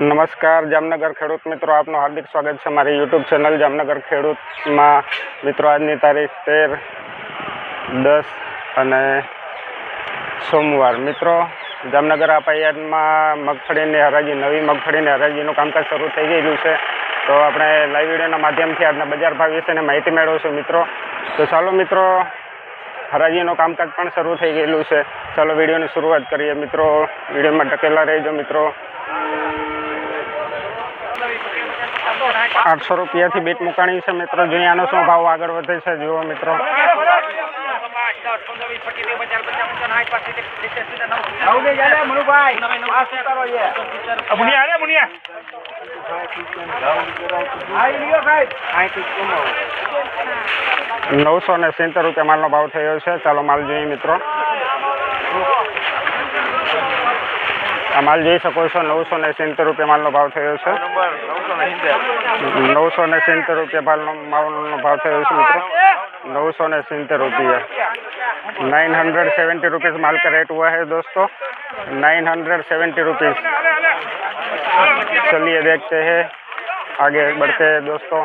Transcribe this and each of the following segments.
નમસ્કાર, જામનગર ખેડૂત મિત્રો, આપનું હાર્દિક સ્વાગત છે મારી યુટ્યુબ ચેનલ જામનગર ખેડૂતમાં. મિત્રો, આજની તારીખ તેર દસ અને સોમવાર. મિત્રો, જામનગર આપાયાતમાં મગફળીની હરાજી, નવી મગફળીની હરાજીનું કામકાજ શરૂ થઈ ગયેલું છે. તો આપણે લાઈવ વિડીયોના માધ્યમથી આજના બજાર ભાવ વિશેની માહિતી મેળવશું મિત્રો. તો ચાલો મિત્રો હરાજીનું કામકાજ પણ શરૂ થઈ ગયેલું છે. ચાલો વિડીયોની શરૂઆત કરીએ. મિત્રો, વિડીયોમાં ટકેલા રહેજો મિત્રો. આઠસો રૂપિયાથી બેટ મુકાણી છે મિત્રો. જોઈએ આનો શું ભાવ આગળ વધે છે? જુઓ મિત્રો. નવસો ને સિત્તેર રૂપિયા માલનો ભાવ થયો છે. ચાલો માલ જોઈએ મિત્રો. આ માલ જોઈ શકો છો, નવસો ને સિત્તેર રૂપિયા માલનો ભાવ થયો છે. નવસો ને સિત્તેર રૂપિયા માલનો માલનો ભાવ થયો છે મિત્રો. નવસો ને સિત્તેર રૂપિયા. नाइन हंड्रेड सेवेंटी रुपीज़ माल का रेट हुआ है दोस्तों। नाइन हंड्रेड सेवेंटी रुपीज़ चलिए देखते हैं। आगे बढ़ते हैं दोस्तों।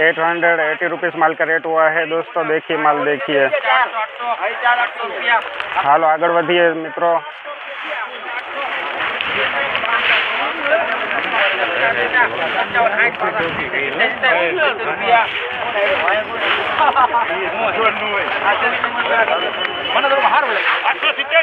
एट हंड्रेड एटी रुपीज़ माल का रेट हुआ है दोस्तों देखिए माल देखिए हालो आगे बढ़िए मित्रों આઠસો સિત્તેર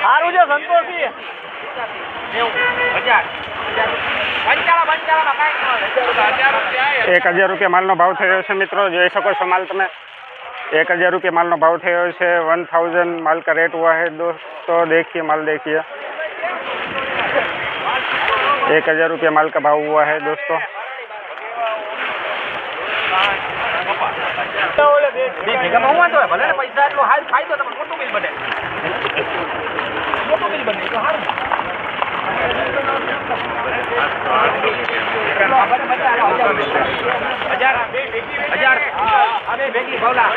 સારું છે સંતોષી એક હજાર રૂપિયા માલનો ભાવ થયો છે મિત્રો જોઈ શકો છો માલ તમે एक हज़ार रुपये माल नो भाव थयो છે वन थाउजेंड माल का रेट हुआ है दोस्तों देखिए माल देखिए एक हज़ार रुपये माल का भाव हुआ है दोस्तों ભલે ને પૈસા એટલો હાલ ફાયદો તમને મોટું બિલ બને. મોટું બિલ બને તો સારું હજાર હજાર અરે ભેગી ભાવલા.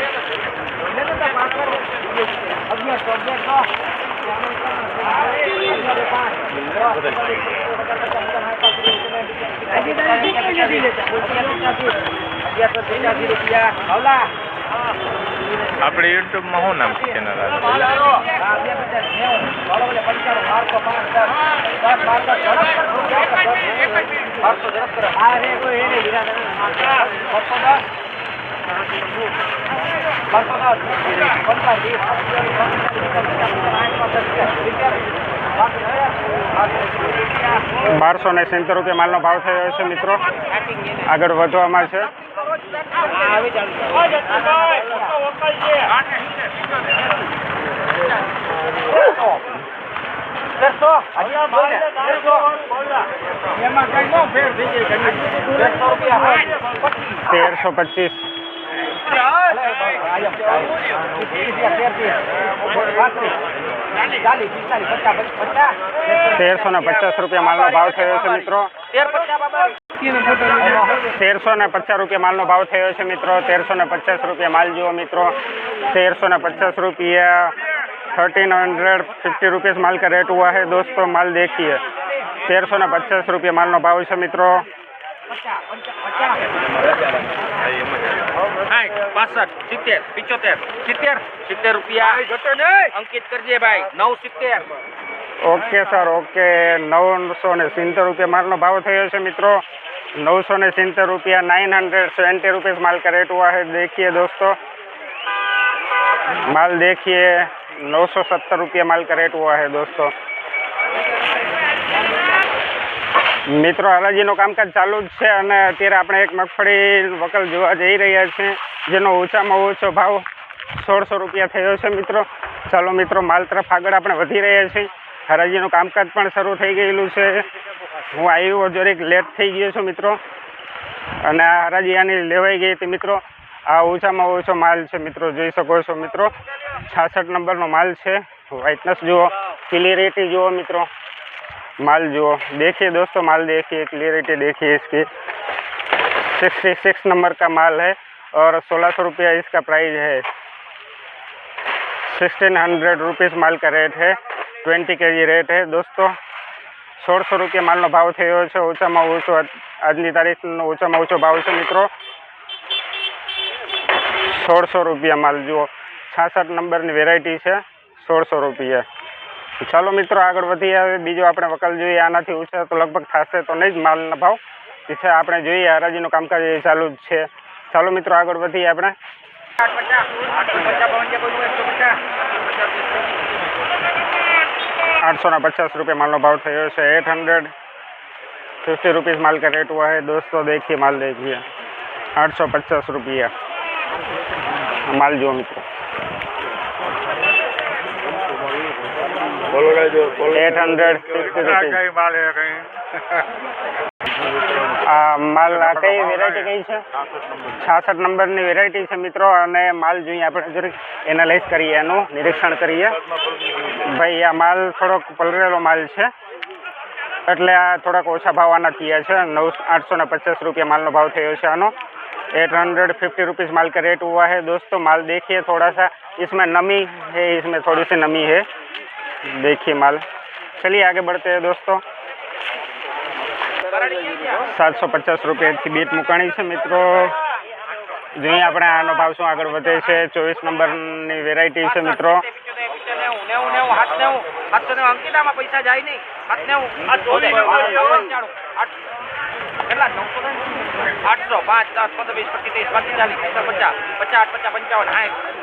અગિયારસો રૂપિયા ભાવલા. આપણે યુટ્યુબમાં શું નામ છે ચેનલ બારસો ને સિત્તેર રૂપિયા માલનો ભાવ થયો છે મિત્રો. આગળ વધવામાં છે તેરસો કઈ નો ફેર થઈ જાય રૂપિયા તેરસો પચીસ તેરસો ને પચાસ રૂપિયા માલનો ભાવ થયો છે મિત્રો તેરસો ને પચાસ રૂપિયા માલનો ભાવ થયો છે મિત્રો તેરસો ને પચાસ રૂપિયા માલ જુઓ મિત્રો તેરસો ને પચાસ રૂપિયા थर्टीन हंड्रेड फिफ्टी रुपीज़ माल का रेट हुआ है दोस्तों माल देखिए तेरह सौ ने पचास रुपये माल नो भाव है मित्रों સાઠ પાસઠ સિત્તેર પિચોતેર સિત્તેર સિત્તેર રૂપિયા અંકિત કરજે ભાઈ નવ સિત્તેર ઓકે સર ઓકે નવસો ને સિત્તેર રૂપિયા માલનો ભાવ થયો છે મિત્રો नौ ने सितर रुपया नाइन हंड्रेड सेवेंटी रुपीज़ माल का रेट हुआ है देखिए दोस्तों माल देखिए नौ सौ सत्तर रुपया माल का रेट हुआ है दोस्तों મિત્રો હરાજીનું કામકાજ ચાલુ જ છે અને અત્યારે આપણે એક મગફળી વકલ જોવા જઈ રહ્યા છીએ, જેનો ઓછામાં ઓછો ભાવ સોળસો રૂપિયા થયો છે મિત્રો. ચાલો મિત્રો, માલ તરફ આગળ આપણે વધી રહ્યા છીએ. હરાજીનું કામકાજ પણ શરૂ થઈ ગયેલું છે. હું આવ્યો જરીક લેટ થઈ ગયો છું મિત્રો. અને આ હરાજી આની લેવાઈ ગઈ હતી મિત્રો. આ ઓછામાં ઓછો માલ છે મિત્રો, જોઈ શકો છો મિત્રો. છાસઠ નંબરનો માલ છે. વ્હાઇટનેસ જુઓ ક્લિયરિટી જુઓ મિત્રો. माल जो देखिए दोस्तों माल देखिए क्लियरिटी देखिए इसकी सिक्सटी सिक्स नंबर का माल है और सोलह सौ रुपया इसका प्राइस है सिक्सटीन हंड्रेड रुपीज़ माल का रेट है ट्वेंटी के जी रेट है दोस्तों સોળસો રૂપિયા માલનો ભાવ થયો છે ઓછામાં ઓછો આજની તારીખનો ઓછામાં ઓછો ભાવ છે મિત્રો સોળસો રૂપિયા માલ જુઓ છાસઠ નંબરની વેરાયટી છે સોળસો રૂપિયા ચાલો મિત્રો આગળ વધીએ હવે બીજો આપણે વકલ જોઈએ આનાથી ઊંચા તો લગભગ થશે તો નહીં જ માલના ભાવ એ છે આપણે જોઈએ હરાજીનું કામકાજ એ ચાલુ જ છે ચાલો મિત્રો આગળ વધીએ આપણે આઠ પચાસ આઠસો પચાસ બાવન છે કોઈ એકસો પચાસ आठ सौ पचास रुपये माल નો भाव થયો છે एट हंड्रेड फिफ्टी रुपीज़ माल का रेट हुआ है दोस्तों देखिए माल देखिए आठ सौ पचास रुपया माल जो मित्रों एट हंड्रेड फिफ्टी रुपीज़ માલ હે કઈ આ માલ આ કઈ વેરાયટી કઈ છે છાસઠ નંબરની વેરાયટી છે મિત્રો અને માલ જોઈએ આપણે જરીક એનાલાઇઝ કરીએ એનું નિરીક્ષણ કરીએ ભાઈ આ માલ થોડોક પલરેલો માલ છે એટલે આ થોડાક ઓછા ભાવ આના થયા છે નવ આઠસો ને पचास रुपया माल નો भाव થયો છે આનો एट हंड्रेड फिफ्टी रुपीज़ माल का रेट हुआ है दोस्तों माल देखिए थोड़ा सा इसमें नमी है इसमें थोड़ी सी नमी है देखिए माल चलिए आगे बढ़ते हैं दोस्तों સાતસો પચાસ રૂપિયાથી બેટ મુકાણી છે મિત્રો જોઈએ આપણે આનો ભાવ શું આગળ વધે છે ચોવીસ નંબરની વેરાયટી છે મિત્રો નેવું નેવું નેવું હાથ નેવું સાતસો નેવું અંકિતામાં પૈસા જાય નહીં હાથ નેવું કેટલા નવસો ને? આઠસો પાંચ દસ પંદર વીસ પચીસ ત્રીસ પાંત્રીસ ચાલીસ પચાસ પચાસ પચાસ પચાસ પંચાવન સાઠ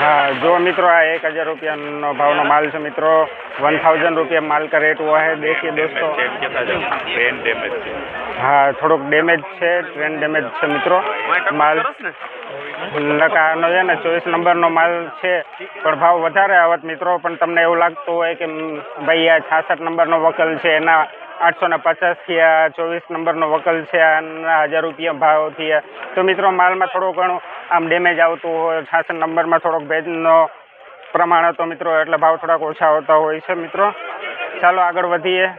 હા જો મિત્રો આ એક હજાર રૂપિયાનો ભાવનો માલ છે મિત્રો વન થાઉઝન્ડ રૂપિયા માલ કા રેટ હોય હે દેખીએ દોસ્તો. હા થોડોક ડેમેજ છે ટ્રેન ડેમેજ છે મિત્રો. માલ લકાનો છે ને ચોવીસ નંબરનો માલ છે. પણ ભાવ વધારે આવત મિત્રો, પણ તમને એવું લાગતું હોય કે ભાઈ, આ છાસઠ નંબરનો વકલ છે, એના આઠસો ને પચાસ આ ચોવીસ નંબરનો વકલ છે, આના હજાર રૂપિયા ભાવ થયા તો મિત્રો, માલમાં થોડું ઘણું આમ ડેમેજ આવતું હોય, છાસઠ નંબરમાં થોડોક ભેજનો પ્રમાણ હતો મિત્રો, એટલે ભાવ થોડાક ઓછા આવતા હોય છે મિત્રો. ચાલો આગળ વધીએ.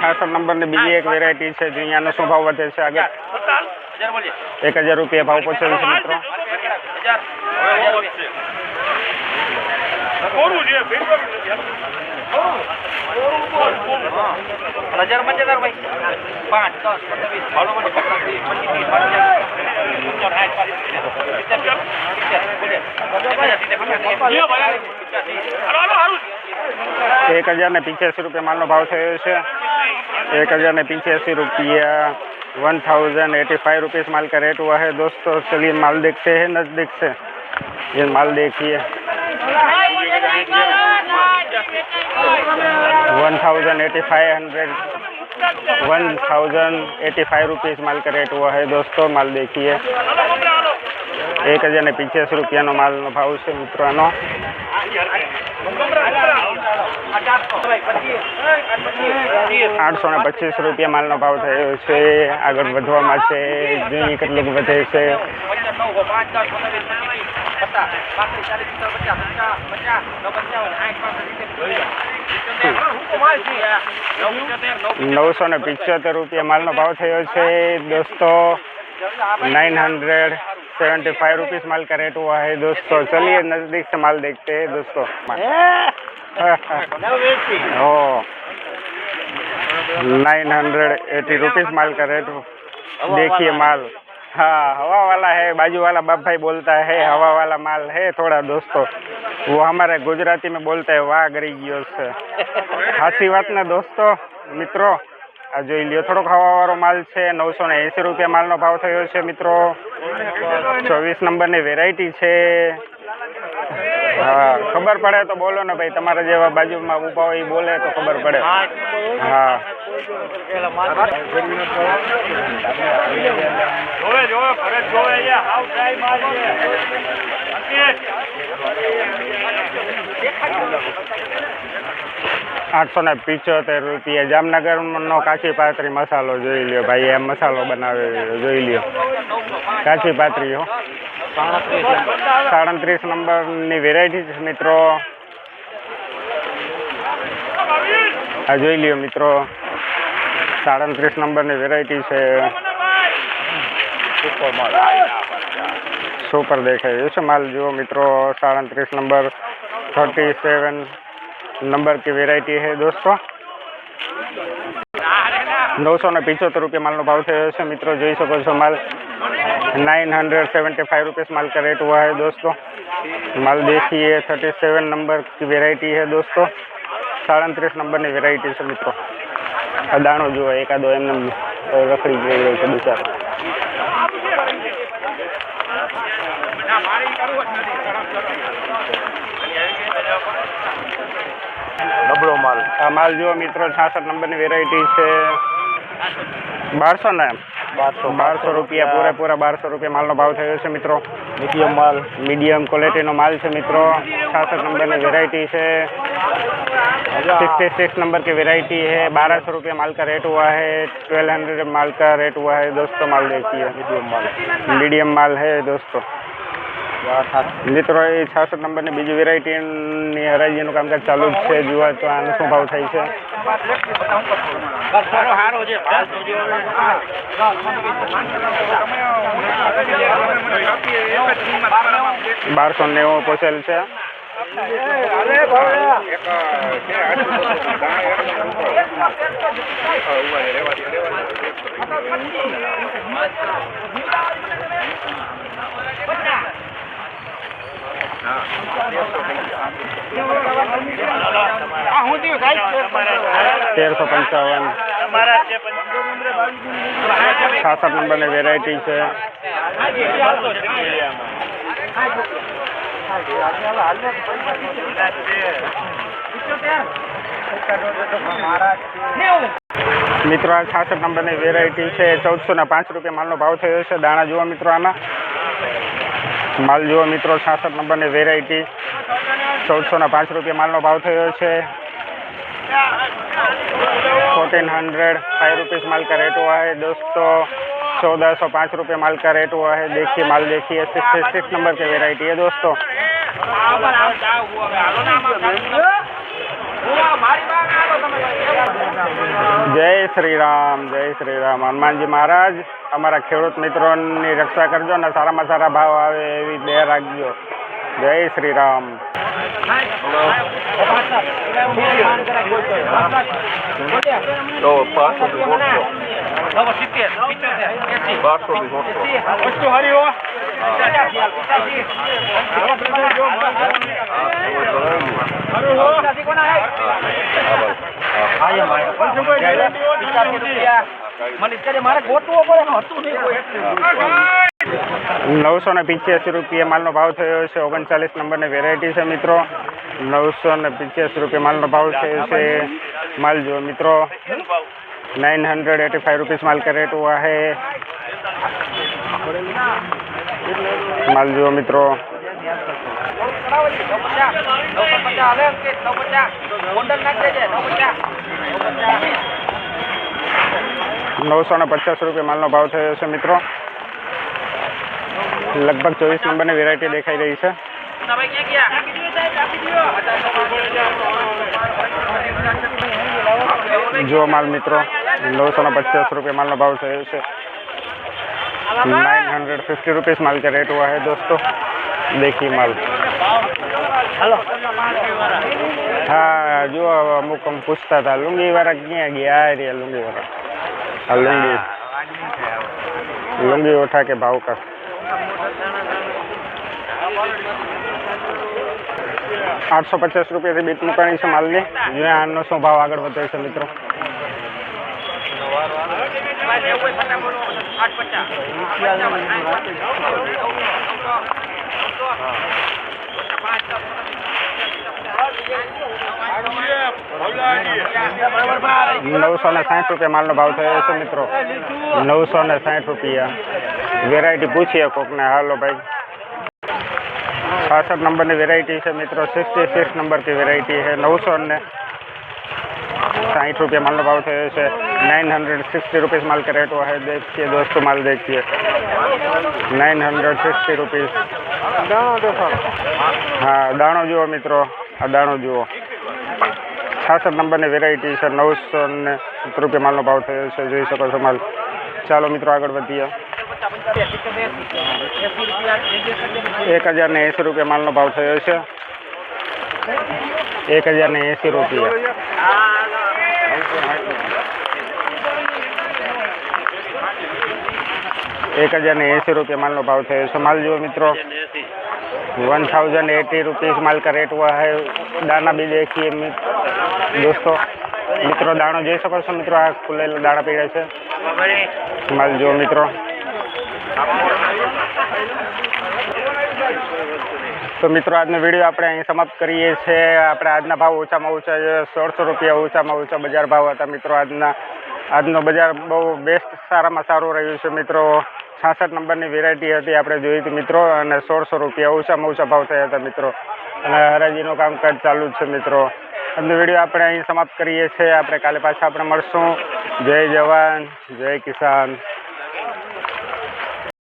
છાસઠ નંબરની બીજી એક વેરાયટી છે જે અહીંયાનો શું ભાવ વધે છે આગળ એક હજાર રૂપિયા ભાવ પહોંચેલ છે મિત્રો ભાડું મને પચાસ ત્રીસ પચીસ ત્રીસ પાંત્રીસ પંચોતેર સાઠ પાંત્રીસ સિત્તેર સિત્તેર સિત્તેર બોલીએ એક હજાર સિત્તેર પચાસ એક હજાર ને પંચ્યાસી રૂપિયા માલનો ભાવ થયો છે एक हज़ार ने पिचासी रुपया one thousand eighty five rupees माल का रेट हुआ है दोस्तों चलिए माल देखते हैं नज़दीक से ये माल देखिए one thousand eighty five hundred one thousand eighty five rupees माल का रेट हुआ है दोस्तों माल देखिए એક હજાર ને પંચ્યાસી રૂપિયાનો માલનો ભાવ છે મિત્રો આનો આઠસો ને પચીસ રૂપિયા માલનો ભાવ થયો છે આગળ વધવામાં છે જોઈએ કેટલું વધે છે પંચાણું પાંચ દસ પંદર વીસ પચીસ પચાસ પાંત્રીસ ચાલીસ પિસ્તાલીસ પચાસ પચાસ પચાસ નવ પંચાવન આઠ પાંચ નવસો ને પિચોતેર રૂપિયા માલનો ભાવ થયો છે દોસ્તો nine hundred seventy five rupees माल का रेट हुआ है दोस्तों चलिए नज़दीक से माल देखते हैं दोस्तों ओ नाइन हंड्रेड एटी रुपीज़ माल का रेट देखिए माल हाँ हवा वाला है बाजू वाला बाप भाई बोलता है हवा वाला माल है थोड़ा दोस्तों वो हमारे गुजराती में बोलते हैं वाह गरी गयो છે સાચી વાત ને દોસ્તો મિત્રો આ જોઈ લ્યો થોડોક હવાવાળો માલ છે નવસો ને એંસી રૂપિયા માલનો ભાવ થયો છે મિત્રો ચોવીસ નંબરની વેરાયટી છે હા ખબર પડે તો બોલો ને ભાઈ તમારા જેવા બાજુમાં ઊભા હોય એ બોલે તો ખબર પડે. હા જોવે જોવે ભરત જોવે હાવ ટ્રાય માલ છે. અંકિત આઠસો ને પિચોતેર રૂપિયા. જામનગરનો કાચી પાતરી મસાલો જોઈ લ્યો ભાઈ એમ મસાલો બનાવે જોઈ લ્યો. કાચી પાતરી હો. સાડત્રીસ નંબરની વેરાયટી છે મિત્રો આ જોઈ લ્યો મિત્રો સાડત્રીસ નંબરની વેરાયટી છે સુપર દેખાય છે માલ જુઓ મિત્રો સાડત્રીસ નંબર थर्टी सेवन नंबर की वेरायटी है दोस्तों નવસો ને પિચોતેર રૂપિયા માલનો ભાવ થયો છે મિત્રો જોઈ શકો છો માલ nine hundred seventy five rupees माल का रेट हुआ है दोस्तों माल देखिए थर्टी सेवन नंबर की वेरायटी है दोस्तों સાડત્રીસ નંબરની વેરાયટી છે મિત્રો આ દાણો જુઓ એકાદો એમને રખડી જઈ રહ્યો છે બિચારો નબળો માલ આ માલ જુઓ મિત્રો છાસઠ નંબરની વેરાયટી છે બારસો ને બારસો બારસો રૂપિયા પૂરેપૂરા બારસો રૂપિયા માલનો ભાવ થયો છે મિત્રો મીડિયમ માલ मीडियम क्वालिटी નો माल છે મિત્રો छासठ नंबर की वेराइटी है सिक्सटी सिक्स नंबर की वेराइटी है बारह सौ रुपये माल का रेट हुआ है ट्वेल्व हंड्रेड माल का रेट हुआ है दोस्तों माल देखिए મીડિયમ માલ मीडियम माल है दोस्तों મિત્રો, એ છાસઠ નંબરની બીજી વેરાયટીની હરાજીનું કામકાજ ચાલુ જ છે. જોવા તો આનો શું ભાવ થાય છે? બારસો નેવું પહોંચેલ છે. તેરસો પંચાવન. છાસઠ નંબરની વેરાયટી છે. મિત્રો, આ છાસઠ નંબરની વેરાયટી છે. ચૌદસો ને પાંચ રૂપિયા માલનો ભાવ થયો છે. દાણા જુઓ મિત્રો આના માલ જુઓ મિત્રો છાસઠ નંબરની વેરાયટી ચૌદસો ને પાંચ રૂપિયા માલનો ભાવ થયો છે फोर्टीन हंड्रेड फाइव रुपीज़ माल का रेट हुआ है दोस्तों चौदह सौ पाँच रुपये माल का रेट हुआ है देखिए माल देखिए सिक्सटी सिक्स नंबर की वेराइटी है दोस्तों જય શ્રી રામ જય શ્રી રામ હનુમાનજી મહારાજ અમારા ખેડૂત મિત્રોની રક્ષા કરજો ને સારામાં સારા ભાવ આવે એવી દયા રાખજો જય શ્રી રામ તો પાંચસો થી દોઢસો નવો સિત્તેર પિત્તોતેર એસી બારસો થી દોઢસો વસ્તુ હરી નવસો ને પિચ્યાસી રૂપિયા માલનો ભાવ થયો છે. ઓગણચાલીસ નંબરની વેરાયટી છે મિત્રો. નવસો ને પિચ્યાસી રૂપિયા માલનો ભાવ થયો છે. માલ જો મિત્રો. Nine hundred eighty five rupees માલ કરેટ હુआ है માલ જુઓ મિત્રો. હાલે અંકિત, નવ પચાસ. ગોંડલ નાખી દેજે, નવ પચાસ. નવ પચાસ. નવસો ને પચાસ રૂપિયા માલનો ભાવ થયો છે મિત્રો લગભગ ચોવીસ નંબરની વેરાયટી દેખાઈ રહી છે મુન્નાભાઈ ક્યાં ગયા? જુઓ માલ મિત્રો નવસો ને પચાસ રૂપિયા માલનો ભાવ થયો છે नाइन हंड्रेड फिफ्टी रुपीज़ माल का रेट हुआ है दोस्तों देखिए माल હા જો અમુક અમ પૂછતા હતા લુંગી વાળા ક્યાં ગયા આ રહ્યા લુંગી વાળા આ લુંગી લુંગી ઉઠા के भाव का આઠસો પચાસ રૂપિયાથી બીટ મુકાણી છે માલની જોઈએ આનો શું ભાવ આગળ વધે છે મિત્રો ભાઈ, નેવું હોય પચાસ બોલો. આઠ પચાસ. પંચાવન, સાઠ, નવસો, નવસો, નવસો. પાંચ, દસ, નવસો ને સાઠ રૂપિયા માલનો ભાવ થયો છે મિત્રો નવસો ને સાઠ રૂપિયા વેરાયટી પૂછીએ કોકને હાલો ભાઈ છાસઠ નંબરની વેરાયટી છે મિત્રો સિક્સટી સિક્સ નંબર की વેરાયટી है નવસો ને साठ रुपये माल भाव थे से नाइन हंड्रेड सिक्सटी रुपीज़ माल का रेट हुआ है देखिए दोस्तों माल देखिए नाइन हंड्रेड सिक्सटी रुपीज़ હા દાણો જુઓ મિત્રો આ દાણો જુઓ છાસઠ નંબરની વેરાયટી છે નવસો ને સત્તર રૂપિયા માલનો ભાવ થયો છે જોઈ શકો છો માલ ચાલો મિત્રો આગળ વધીએ એક હજાર ને એંસી રૂપિયા માલનો ભાવ થયો છે એક હજાર ને એંસી રૂપિયા એક હજાર ને એંસી રૂપિયા માલનો ભાવ થયો છે માલ જુઓ મિત્રો वन थाउजेंड एटी रुपीज़ माल का रेट हुआ है दाना भी देखिए मित- दोस्तों મિત્રો દાણો જોઈ શકો છો મિત્રો આ ખુલેલા દાણા પીડે છે માલ જુઓ મિત્રો તો મિત્રો, આજનો વીડિયો આપણે અહીં સમાપ્ત કરીએ છીએ. આપણે આજના ભાવ ઓછામાં ઓછા સોળસો રૂપિયા, ઓછામાં ઓછા બજાર ભાવ હતા. મિત્રો, આજના, આજનો બજાર બહુ બેસ્ટ સારામાં સારું રહ્યું છે. મિત્રો, છાસઠ નંબરની વેરાયટી હતી. આપણે જોઈ હતી, મિત્રો, અને સોળસો રૂપિયા ઓછામાં ઓછા ભાવ થયા હતા, મિત્રો. અને હરાજીનું કામકાજ ચાલુ જ છે, મિત્રો. આજનો વીડિયો આપણે અહીં સમાપ્ત કરીએ છીએ. આપણે કાલે પાછા આપણે મળશું. જય જવાન, જય કિસાન.